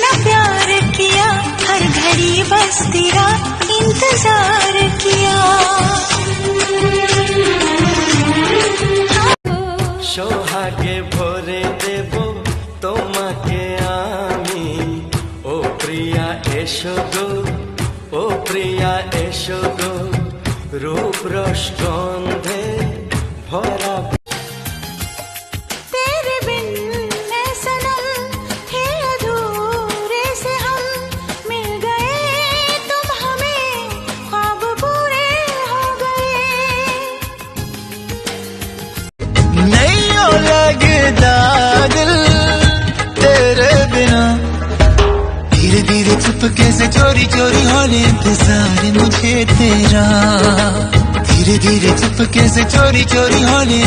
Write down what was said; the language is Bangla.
इतना प्यार किया, हर घड़ी बस तेरा इंतजार किया। সোহাগে ভরে দেব তোমাকে আমি ও প্রিয়া এসো গো ও প্রিয়া এসো গো রূপ রসগন্ধ नहीं ओ लगदा दिल तेरे बिना धीरे धीरे चुपके से चोरी चोरी होने इंतजार मुझे तेरा धीरे धीरे चुपके से चोरी चोरी होने